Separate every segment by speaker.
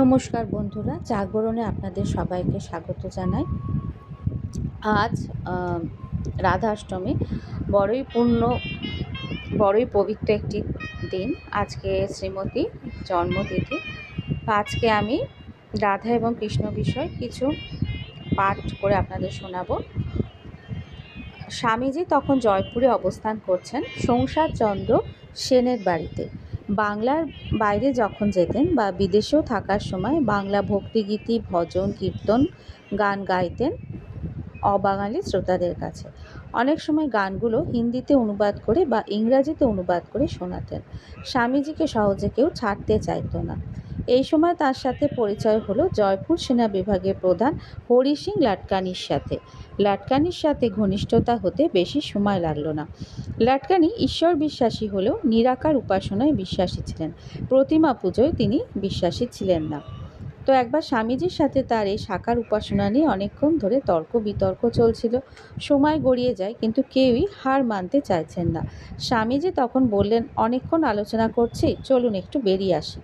Speaker 1: নমস্কার বন্ধুরা, জাগরণে আপনাদের সবাইকে স্বাগত জানাই। আজ রাধাষ্টমী, বড়ই পূর্ণ, বড়ই পবিত্র একটি দিন। আজকে শ্রীমতী জন্মতিথি। আজকে আমি রাধা এবং কৃষ্ণ বিষয় কিছু পাঠ করে আপনাদের শোনাব। স্বামীজি তখন জয়পুরে অবস্থান করছেন, সংসারচন্দ্র সেনের বাড়িতে। বাংলার বাইরে যখন যেতেন বা বিদেশেও থাকার সময় বাংলা ভক্তিগীতি, ভজন, কীর্তন, গান গাইতেন অবাঙালি শ্রোতাদের কাছে। অনেক সময় গানগুলো হিন্দিতে অনুবাদ করে বা ইংরাজিতে অনুবাদ করে শোনাতেন। স্বামীজিকে সহজে কেউ ছাড়তে চাইতো না। এই সময় তার সাথে পরিচয় হলো জয়পুর সেনা বিভাগের প্রধান হরি সিং লাটকানির সাথে। লাটকানির সাথে ঘনিষ্ঠতা হতে বেশি সময় লাগল না। লাটকানি ঈশ্বর বিশ্বাসী হলেও নিরাকার উপাসনায় বিশ্বাসী ছিলেন। প্রতিমা পুজোয় তিনি বিশ্বাসী ছিলেন না। তো একবার স্বামীজির সাথে তার এই শাখার উপাসনা নিয়ে অনেকক্ষণ ধরে তর্ক বিতর্ক চলছিল। সময় গড়িয়ে যায়, কিন্তু কেউই হার মানতে চাইছেন না। স্বামীজি তখন বললেন, অনেকক্ষণ আলোচনা করছি, চলুন একটু বেরিয়ে আসি।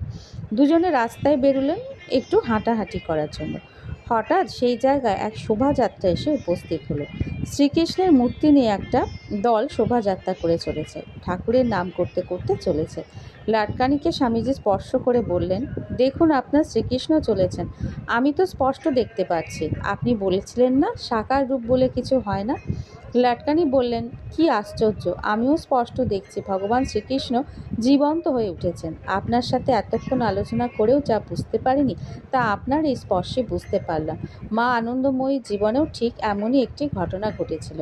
Speaker 1: দুজনে রাস্তায় বেরোলেন একটু হাঁটাহাঁটি করার জন্য। হঠাৎ সেই জায়গায় এক শোভাযাত্রা এসে উপস্থিত হলো। শ্রীকৃষ্ণের মূর্তি নিয়ে একটা দল শোভাযাত্রা করে চলেছে। ঠাকুরের নাম করতে করতে চলেছে। লাটকানিকে স্বামীজি স্পর্শ করে বললেন, দেখুন, আপনার শ্রীকৃষ্ণ চলেছেন। আমি তো স্পষ্ট দেখতে পাচ্ছি। আপনি বলেছিলেন না, সাকার রূপ বলে কিছু হয় না? লাটকানি বললেন, কি আশ্চর্য! আমিও স্পষ্ট দেখছি। ভগবান শ্রীকৃষ্ণ জীবন্ত হয়ে উঠেছেন। আপনার সাথে এতক্ষণ আলোচনা করেও যা বুঝতে পারিনি, তা আপনার এই স্পর্শে বুঝতে পারলাম। মা আনন্দময়ী জীবনেও ঠিক এমনই একটি ঘটনা ঘটেছিল।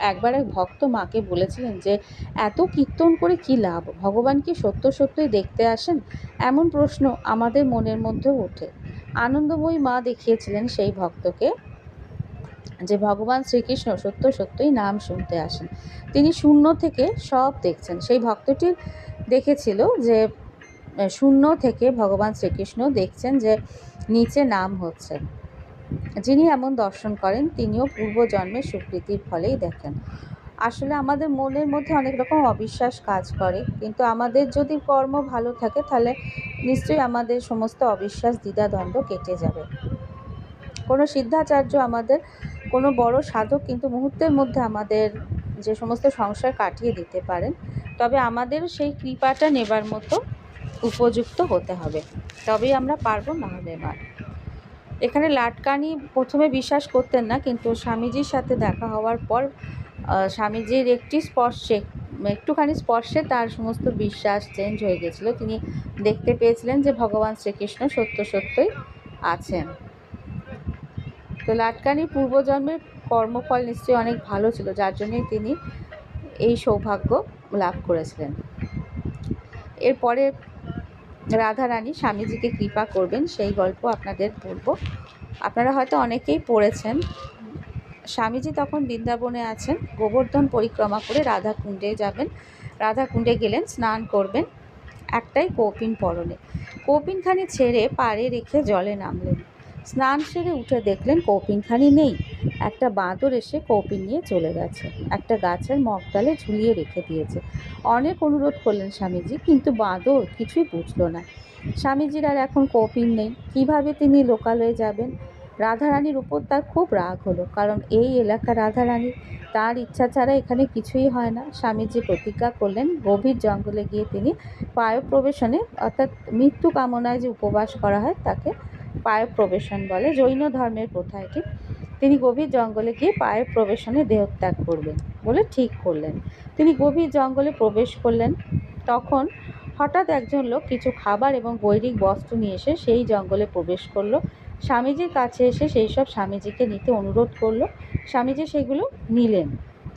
Speaker 1: একবার এক ভক্ত মাকে বলেছিলেন যে, এত কীর্তন করে কি লাভ? ভগবান কি সত্য সত্যই দেখতে আসেন? এমন প্রশ্ন আমাদের মনের মধ্যেও ওঠে। আনন্দময়ী মা দেখিয়েছিলেন সেই ভক্তকে যে, ভগবান শ্রীকৃষ্ণ সত্য সত্যই নাম শুনতে আসেন। তিনি শূন্য থেকে সব দেখছেন। সেই ভক্তটির দেখেছিল যে, শূন্য থেকে ভগবান শ্রীকৃষ্ণ দেখছেন যে, নিচে নাম হচ্ছে। যিনি এমন দর্শন করেন, তিনিও পূর্বজন্মের স্বীকৃতির ফলেই দেখেন। আসলে আমাদের মনের মধ্যে অনেক রকম অবিশ্বাস কাজ করে, কিন্তু আমাদের যদি কর্ম ভালো থাকে, তাহলে নিশ্চয়ই আমাদের সমস্ত অবিশ্বাস দ্বিধাদ্বন্দ্ব কেটে যাবে। কোনো সিদ্ধাচার্য আমাদের, কোনো বড় সাধক কিন্তু মুহূর্তের মধ্যে আমাদের যে সমস্ত সংসার কাটিয়ে দিতে পারেন, তবে আমাদের সেই কৃপাটা নেবার মতো উপযুক্ত হতে হবে। তবেই আমরা পারব না হলে নয়। এখানে লাটকানি প্রথমে বিশ্বাস করতেন না, কিন্তু স্বামীজির সাথে দেখা হওয়ার পর স্বামীজির একটি স্পর্শে, একটুখানি স্পর্শে তার সমস্ত বিশ্বাস চেঞ্জ হয়ে গেছিল। তিনি দেখতে পেয়েছিলেন যে ভগবান শ্রীকৃষ্ণ সত্য সত্যই আছেন। তো লাটকানি পূর্বজন্মের কর্মফল নিশ্চয়ই অনেক ভালো ছিল, যার জন্যই তিনি এই সৌভাগ্য লাভ করেছিলেন। এরপরে রাধারানী স্বামীজিকে কৃপা করবেন, সেই গল্প আপনাদের বলব। আপনারা হয়তো অনেকেই পড়েছেন। স্বামীজি তখন বৃন্দাবনে আছেন। গোবর্ধন পরিক্রমা করে রাধা কুণ্ডে যাবেন। রাধা কুণ্ডে গেলেন, স্নান করবেন। একটাই কৌপিন পরনে। কৌপিনখানি ছেড়ে পাড়ে রেখে জলে নামলেন। স্নান সেরে উঠে দেখলেন কৌপিনখানি নেই। একটা বাঁদর এসে কৌপিন নিয়ে চলে গেছে। একটা গাছের মগডালে ঝুলিয়ে রেখে দিয়েছে। অনেক অনুরোধ করলেন স্বামীজি, কিন্তু বাঁদর কিছুই বুঝলো না। স্বামীজির আর এখন কৌপিন নেই। কীভাবে তিনি লোকালয়ে যাবেন? রাধারানীর উপর তার খুব রাগ হলো, কারণ এই এলাকা রাধারানী, তার ইচ্ছা ছাড়া এখানে কিছুই হয় না। স্বামীজি প্রতিজ্ঞা করলেন, গভীর জঙ্গলে গিয়ে তিনি পায়প্রবেশনে, অর্থাৎ মৃত্যু কামনায় যে উপবাস করা হয়, তাকে পায়প্রবেশন বলে, জৈন ধর্মের প্রথা এটি। তিনি গভীর জঙ্গলে গিয়ে পায়ের প্রবেশনে দেহত্যাগ করবেন বলে ঠিক করলেন। তিনি গভীর জঙ্গলে প্রবেশ করলেন। তখন হঠাৎ একজন লোক কিছু খাবার এবং বৈদিক বস্ত্র নিয়ে এসে সেই জঙ্গলে প্রবেশ করল। স্বামীজির কাছে এসে সেই সব স্বামীজিকে নিতে অনুরোধ করল। স্বামীজি সেগুলো নিলেন।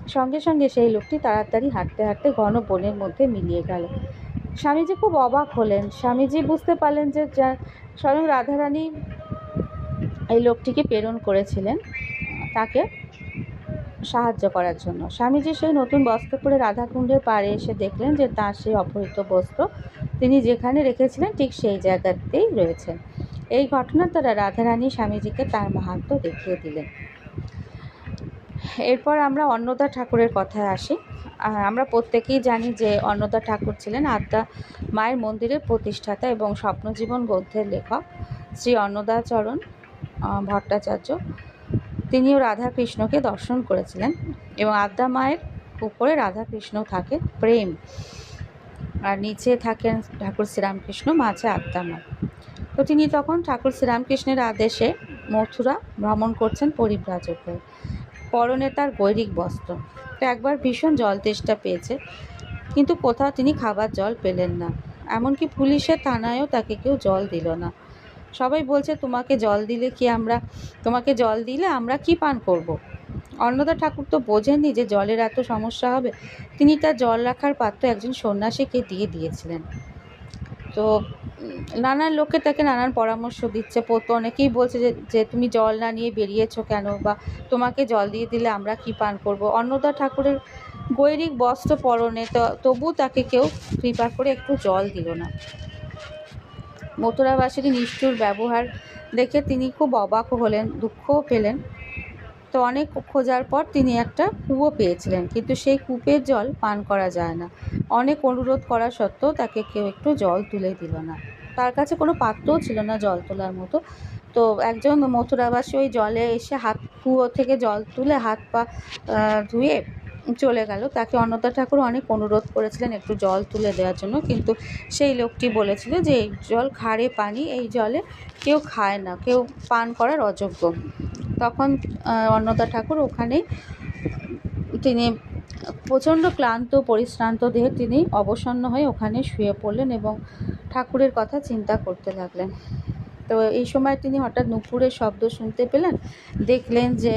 Speaker 1: সঙ্গে সঙ্গে সেই লোকটি তাড়াতাড়ি হাঁটতে হাঁটতে ঘন বনের মধ্যে মিলিয়ে গেল। স্বামীজি খুব অবাক হলেন। স্বামীজি বুঝতে পারলেন যে স্বয়ং রাধারানী এই লোকটিকে প্রেরণ করেছিলেন, তাকে সাহায্য করার জন্য। স্বামীজি সেই নতুন বস্ত্র পরে রাধাকুণ্ডের পাড়ে এসে দেখলেন যে তার সেই অপহৃত বস্ত্র তিনি যেখানে রেখেছিলেন ঠিক সেই জায়গাতেই রয়েছেন। এই ঘটনার দ্বারা রাধারানী স্বামীজিকে তার মাহাত্ম দেখিয়ে দিলেন। এরপর আমরা অন্নদা ঠাকুরের কথায় আসি। আমরা প্রত্যেকেই জানি যে অন্নদা ঠাকুর ছিলেন আদ্যা মায়ের মন্দিরের প্রতিষ্ঠাতা এবং স্বপ্নজীবন গ্রন্থের লেখক শ্রী অন্নদাচরণ ভট্টাচার্য। তিনিও রাধাকৃষ্ণকে দর্শন করেছিলেন এবং আদ্যা মায়ের উপরে রাধাকৃষ্ণ থাকে প্রেম আর নিচে থাকেন ঠাকুর শ্রীরামকৃষ্ণ, মাঝে আদ্যা মা। তো তিনি তখন ঠাকুর শ্রীরামকৃষ্ণের আদেশে মথুরা ভ্রমণ করছেন পরিব্রাজক হয়ে পরনে তার গৈরিক বস্ত্র। তো একবার ভীষণ জল তেষ্টা পেয়েছে, কিন্তু কোথাও তিনি খাবার জল পেলেন না। এমনকি পুলিশের থানায়ও তাকে কেউ জল দিল না। সবাই বলছে, তোমাকে জল দিলে কি আমরা, তোমাকে জল দিলে আমরা কি পান করব। অন্নদা ঠাকুর তো বোঝেননি যে জলের এত সমস্যা হবে। তিনি তার জল রাখার পাত্র একজন সন্ন্যাসীকে দিয়ে দিয়েছিলেন। তো নানান লোকে তাকে নানান পরামর্শ দিচ্ছে। পোত অনেকেই বলছে যে যে তুমি জল না নিয়ে বেরিয়েছো কেন? বা তোমাকে জল দিয়ে দিলে আমরা কি পান করব? অন্নদা ঠাকুরের গৈরিক বস্ত্র পরনে তো, তবু তাকে কেউ কৃপা করে একটু জল দিল না। মথুরাবাসীর নিষ্ঠুর ব্যবহার দেখে তিনি খুব অবাক হলেন, দুঃখও পেলেন। তো অনেক খোঁজার পর তিনি একটা কুয়ো পেয়েছিলেন। কিন্তু সেই কূপের জল পান করা যায় না। অনেক অনুরোধ করা সত্ত্বেও তাকে কেউ একটু জল তুলে দিল না। তার কাছে কোনো পাত্রও ছিল না জল তোলার মতো। তো একজন মথুরাবাসী ওই জলে এসে হাত, কুয়ো থেকে জল তুলে হাত পা ধুয়ে চলে গেল। তাকে অন্নদা ঠাকুর অনেক অনুরোধ করেছিলেন একটু জল তুলে দেওয়ার জন্য। কিন্তু সেই লোকটি বলেছিল যে, এই জল খারে পানি, এই জলে কেউ খায় না। কেউ পান করার অযোগ্য। তখন অন্নদা ঠাকুর ওখানেই তিনি প্রচণ্ড ক্লান্ত, পরিশ্রান্ত দেহে তিনি অবসন্ন হয়ে ওখানে শুয়ে পড়লেন এবং ঠাকুরের কথা চিন্তা করতে লাগলেন। তো এই সময় তিনি হঠাৎ নুপুরের শব্দ শুনতে পেলেন। দেখলেন যে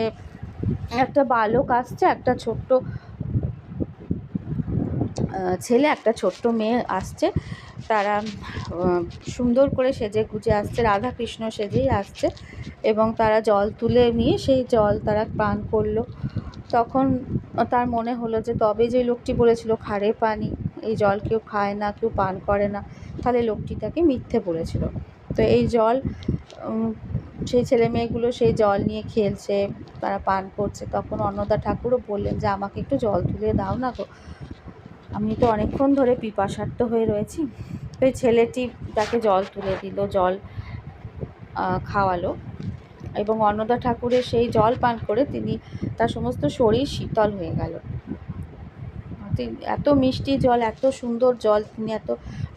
Speaker 1: একটা বালক আসছে, একটা ছোট্ট ছেলে, একটা ছোট্ট মেয়ে আসছে। তারা সুন্দর করে সেজে গুজে আসছে রাধা কৃষ্ণ সেজেই আসছে এবং তারা জল তুলে নিয়ে সেই জল তারা পান করল। তখন তার মনে হলো যে, তবে যে লোকটি বলেছিল, খারে পানি, এই জল কেউ খায় না, কেউ পান করে না, তাহলে লোকটি তাকে মিথ্যে বলেছিল। তো এই জল সেই ছেলে মেয়েগুলো সেই জল নিয়ে খেলছে, তারা পান করছে। তখন অন্নদা ঠাকুরও বললেন যে, আমাকে একটু জল তুলে দাও না গো। আমি তো অনেকক্ষণ ধরে পিপাসার্থ হয়ে রয়েছি। তো ছেলেটি তাকে জল তুলে দিল, জল খাওয়ালো এবং অন্নদা ঠাকুরের সেই জল পান করে তিনি তার সমস্ত শরীর শীতল হয়ে গেল। এত মিষ্টি জল, এত সুন্দর জল, তিনি এত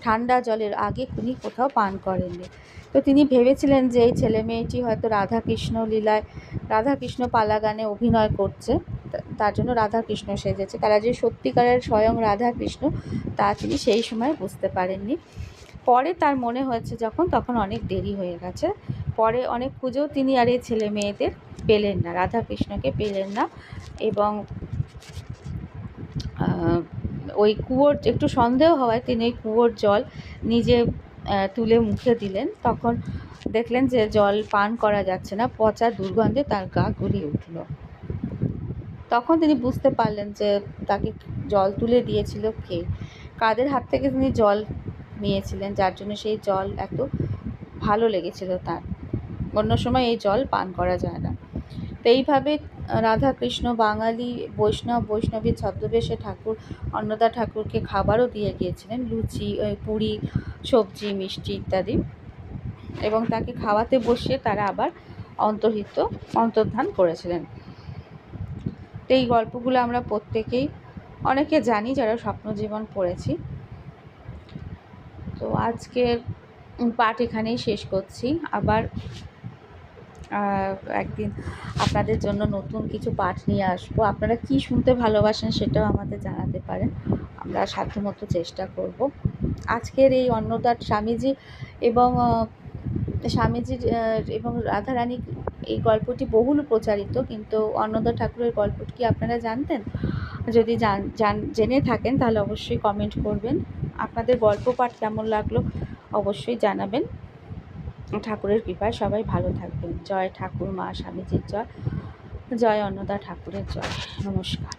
Speaker 1: ঠান্ডা জলের আগে তিনি কোথাও পান করেননি। তো তিনি ভেবেছিলেন যে এই ছেলে মেয়েটি হয়তো রাধাকৃষ্ণ লীলায়, রাধাকৃষ্ণ পালা গানে অভিনয় করছে। তার জন্য রাধাকৃষ্ণ সেজেছে। তারা যে সত্যিকারের স্বয়ং রাধাকৃষ্ণ, তা তিনি সেই সময় বুঝতে পারেননি। পরে তার মনে হয়েছে যখন, তখন অনেক দেরি হয়ে গেছে। পরে অনেক খুঁজেও তিনি আর এই ছেলে মেয়েদের পেলেন না, রাধাকৃষ্ণকে পেলেন না। এবং ওই কুয়োর একটু সন্দেহ হওয়ায় তিনি ওই কুয়োর জল নিজে তুলে মুখে দিলেন। তখন দেখলেন যে জল পান করা যাচ্ছে না, পচা দুর্গন্ধে তার গা গুলিয়ে উঠল। তখন তিনি বুঝতে পারলেন যে তাকে জল তুলে দিয়েছিল কে? কাদের হাত থেকে তিনি জল নিয়েছিলেন? যার জন্য সেই জল এত ভালো লেগেছিল তার। অন্য সময় এই জল পান করা যায় না। তো এইভাবে রাধা কৃষ্ণ বাঙালি, বৈষ্ণব, বৈষ্ণবী, ছদ্মবেশে ঠাকুর, অন্নদা ঠাকুরকে খাবারও দিয়ে গিয়েছিলেন। লুচি পুরি, সবজি, মিষ্টি ইত্যাদি। এবং তাকে খাওয়াতে বসিয়ে তারা আবার অন্তর্হিত, অন্তর্ধান করেছিলেন। তো এই গল্পগুলো আমরা প্রত্যেকেই অনেকে জানি যারা স্বপ্ন জীবন পড়েছি। তো আজকের পাঠ এখানেই শেষ করছি। আবার একদিন আপনাদের জন্য নতুন কিছু পাঠ নিয়ে আসব। আপনারা কি শুনতে ভালোবাসেন সেটাও আমাদের জানাতে পারেন। আমরা সাধ্যমতো চেষ্টা করব। আজকের এই অন্নদার স্বামীজি এবং স্বামীজির এবং রাধারানী এই গল্পটি বহুল প্রচারিত, কিন্তু অন্নদা ঠাকুরের গল্পটি কি আপনারা জানতেন? যদি জান জান, জেনে থাকেন, তাহলে অবশ্যই কমেন্ট করবেন। আপনাদের গল্প পাঠ কেমন লাগল অবশ্যই জানাবেন। ঠাকুরের কৃপায় সবাই ভালো থাকবেন। জয় ঠাকুর মা, স্বামীজির জয়। জয় অন্নদা ঠাকুরের জয়। নমস্কার।